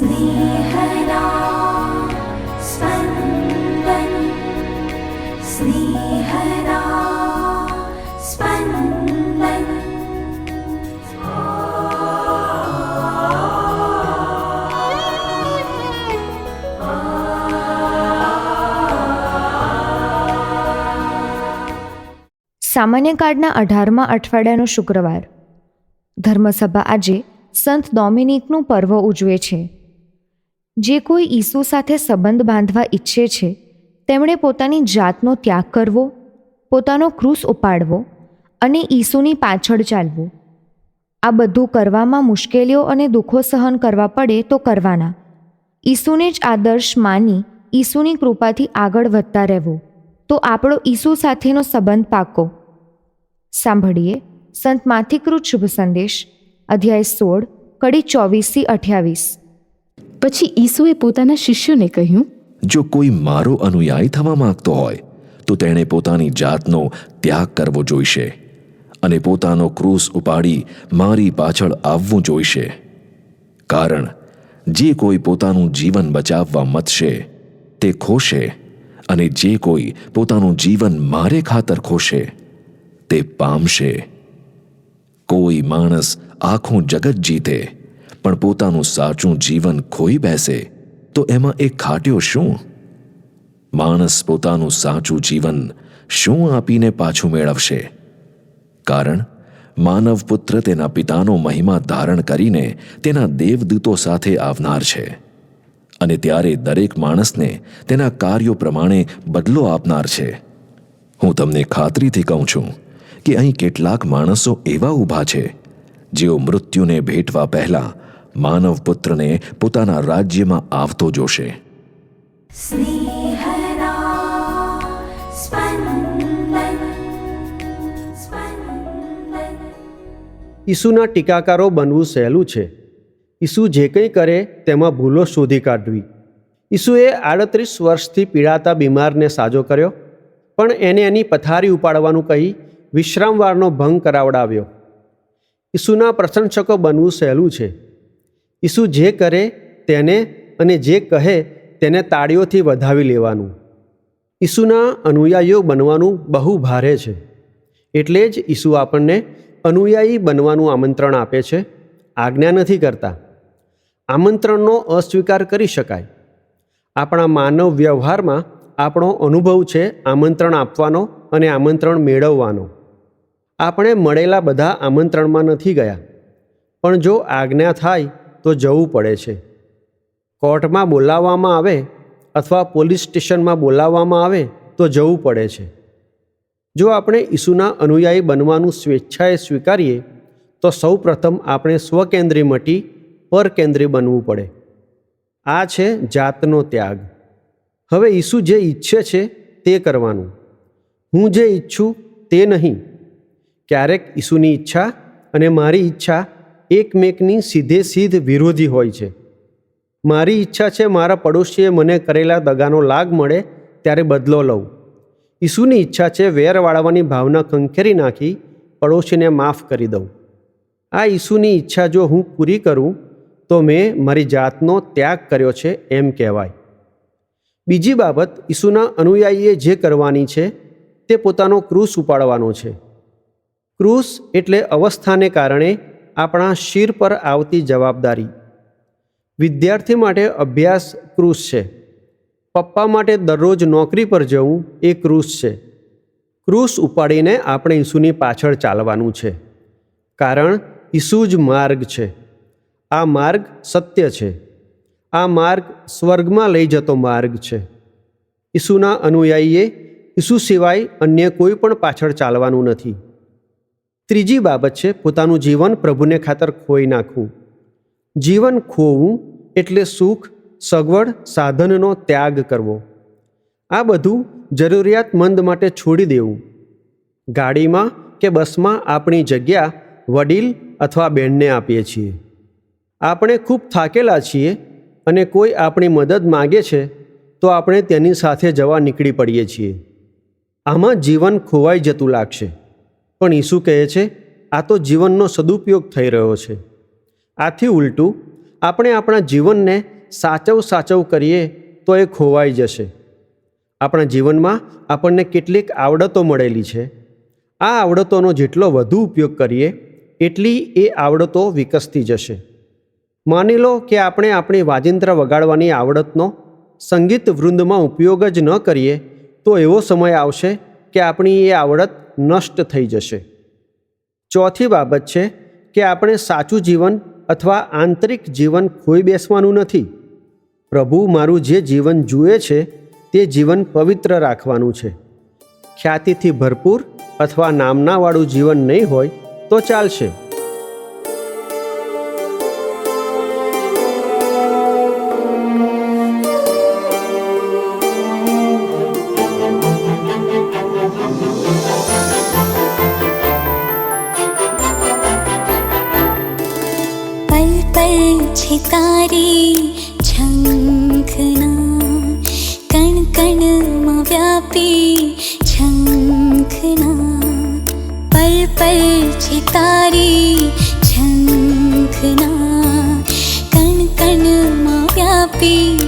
स्नेहदा स्पन्दन् स्नेहदा स्पन्दन् સામાન્ય કાર્ડના અઢારમા અઠવાડિયાનો શુક્રવાર ધર્મસભા આજે સંત ડોમિનિકનું પર્વ ઉજવે છે જે કોઈ ઈસુ સાથે સંબંધ બાંધવા ઈચ્છે છે, તેમણે પોતાની જાતનો ત્યાગ કરવો, પોતાનો ક્રૂસ ઉપાડવો અને ઈસુની પાછળ ચાલવું. આ બધું કરવામાં મુશ્કેલીઓ અને દુઃખો સહન કરવા પડે તો કરવાના. ઈસુને જ આદર્શ માની ઈસુની કૃપાથી આગળ વધતા રહેવું. તો આપણો ઈસુ સાથેનો સંબંધ પાકો. સાંભળીએ સંત માથિકૃત શુભ સંદેશ, અધ્યાય સોળ, કડી ચોવીસથી અઠ્યાવીસ. પછી ઈસુએ પોતાના શિષ્યોને કહ્યું, જો કોઈ મારો અનુયાયી થવા માંગતો હોય, તો તેણે પોતાની જાતનો ત્યાગ કરવો જોઈશે અને પોતાનો ક્રૂસ ઉપાડી મારી પાછળ આવવું જોઈશે. કારણ જે કોઈ પોતાનું જીવન બચાવવા મતશે તે ખોશે અને જે કોઈ પોતાનું જીવન મારે ખાતર ખોશે, તે પામશે. કોઈ માણસ આખું જગત જીતે પણ પોતાનું સાચું જીવન ખોઈ બેસે, તો એમાં એ ખાટ્યો શું? માણસ પોતાનું સાચું જીવન શું આપીને પાછું મેળવશે? કારણ માનવ પુત્ર તેના પિતાનો મહિમા ધારણ કરીને તેના દેવદૂતો સાથે આવનાર છે. અને ત્યારે દરેક માણસને તેના કાર્યો પ્રમાણે બદલો આપનાર છે. હું તમને ખાતરીથી કહું છું કે અહીં કેટલાક માણસો એવા ઊભા છે જેઓ મૃત્યુને ભેટવા પહેલા માનવપુત્રને પોતાના રાજ્યમાં આવતો જોશે ઈસુના ટીકાકારો બનવું સહેલું છે. ઈસુ જે કંઈ કરે તેમાં ભૂલો શોધી કાઢવી. ઈસુએ આડત્રીસ વર્ષથી પીડાતા બીમારને સાજો કર્યો પણ એને એની પથારી ઉપાડવાનું કહી વિશ્રામવારનો ભંગ કરાવડાવ્યો. ઈસુના પ્રશંસકો બનવું સહેલું છે. ઈસુ જે કરે તેને અને જે કહે તેને તાળીઓથી વધાવી લેવાનું. ઈસુના અનુયાયીઓ બનવાનું બહુ ભારે છે. એટલે જ ઈસુ આપણને અનુયાયી બનવાનું આમંત્રણ આપે છે, આજ્ઞા નથી કરતા. આમંત્રણનો અસ્વીકાર કરી શકાય. આપણા માનવ વ્યવહારમાં આપણો અનુભવ છે આમંત્રણ આપવાનો અને આમંત્રણ મેળવવાનો. આપણે મળેલા બધા આમંત્રણમાં નથી ગયા. પણ જો આજ્ઞા થાય તો જવું પડે છે. કોર્ટમાં બોલાવવામાં આવે અથવા પોલીસ સ્ટેશનમાં બોલાવવામાં આવે તો જવું પડે છે. જો આપણે ઈસુના અનુયાયી બનવાનું સ્વેચ્છાએ સ્વીકારીએ, તો સૌ પ્રથમ આપણે સ્વકેન્દ્રી મટી પરકેન્દ્રી બનવું પડે. આ છે જાતનો ત્યાગ. હવે ઈસુ જે ઈચ્છે છે તે કરવાનું. હું જે ઈચ્છું તે નહીં. ક્યારેક ઈસુની ઈચ્છા અને મારી ઈચ્છા એકમેકની સીધે સીધ વિરોધી હોય છે. મારી ઈચ્છા છે મારા પડોશીએ મને કરેલા દગાનો લાગ મળે ત્યારે બદલો લઉં. ઈસુની ઈચ્છા છે વેર વાળવાની ભાવના કંખેરી નાખી પડોશીને માફ કરી દઉં. આ ઈસુની ઈચ્છા જો હું પૂરી કરું તો મેં મારી જાતનો ત્યાગ કર્યો છે એમ કહેવાય. બીજી બાબત, ઈસુના અનુયાયીએ જે કરવાની છે તે પોતાનો ક્રૂસ ઉપાડવાનો છે. ક્રૂસ એટલે અવસ્થાને કારણે આપણા શિર પર આવતી જવાબદારી. વિદ્યાર્થી માટે અભ્યાસ ક્રૂસ છે. પપ્પા માટે દરરોજ નોકરી પર જવું એ ક્રૂસ છે. ક્રૂસ ઉપાડીને આપણે ઈસુની પાછળ ચાલવાનું છે. કારણ ઈસુ જ માર્ગ છે. આ માર્ગ સત્ય છે. આ માર્ગ સ્વર્ગમાં લઈ જતો માર્ગ છે. ઈસુના અનુયાયીએ ઈસુ સિવાય અન્ય કોઈ પણ પાછળ ચાલવાનું નથી. ત્રીજી બાબત છે, પોતાનું જીવન પ્રભુને ખાતર ખોઈ નાખવું. જીવન ખોવું એટલે સુખ, સગવડ, સાધનનો ત્યાગ કરવો. આ બધું જરૂરિયાતમંદ માટે છોડી દેવું. ગાડીમાં કે બસમાં આપણી જગ્યા વડીલ અથવા બેનને આપીએ છીએ. આપણે ખૂબ થાકેલા છીએ અને કોઈ આપણી મદદ માગે છે, તો આપણે તેની સાથે જવા નીકળી પડીએ છીએ. આમાં જીવન ખોવાઈ જતું લાગશે. પણ ઈસુ કહે છે, આ તો જીવનનો સદુપયોગ થઈ રહ્યો છે. આથી ઉલટું, આપણે આપણા જીવનને સાચવ સાચવ કરીએ તો એ ખોવાઈ જશે. આપણા જીવનમાં આપણને કેટલીક આવડતો મળેલી છે. આ આવડતોનો જેટલો વધુ ઉપયોગ કરીએ, એટલી એ આવડતો વિકસતી જશે. માની લો કે આપણે આપણી વાજિંત્ર વગાડવાની આવડતનો સંગીત વૃંદમાં ઉપયોગ જ ન કરીએ, તો એવો સમય આવશે કે આપણી એ આવડત નષ્ટ થઈ જશે. ચોથી બાબત છે કે આપણે સાચું જીવન અથવા આંતરિક જીવન ખોઈ બેસવાનું નથી. પ્રભુ મારું જે જીવન જુએ છે, તે જીવન પવિત્ર રાખવાનું છે. ખ્યાતિથી ભરપૂર અથવા નામનાવાળું જીવન નહીં હોય તો ચાલશે. सारी छङ्खना कणक म्यापी सङ्खणा पल पलित सङ्खना कणक म्या्यापी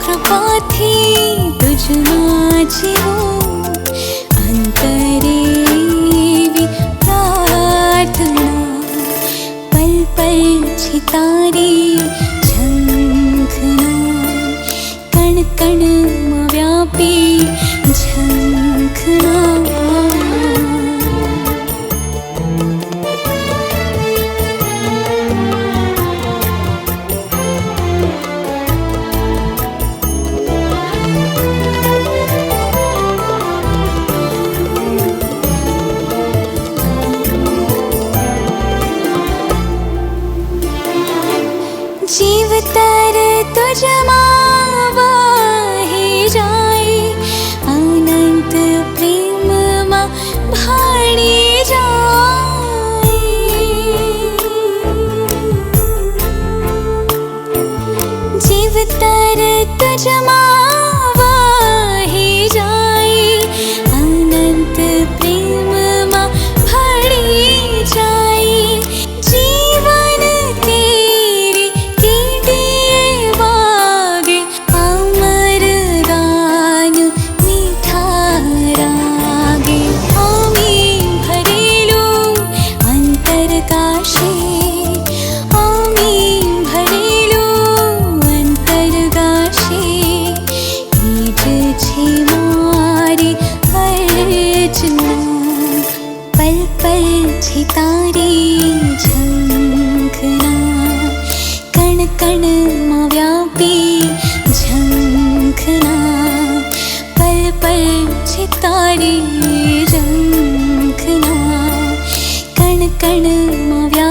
कृपा जिहो अन्तरे प्रार्थ पल पल् चितना कणकण्यापि जना तर तुझ जा हेरा अनंत प्रेम मा भाणी जाय जीव तर तुझ मा कणमव्यापी झङ्खना पल पल चितारी रङ्खना कण कणमव्यापी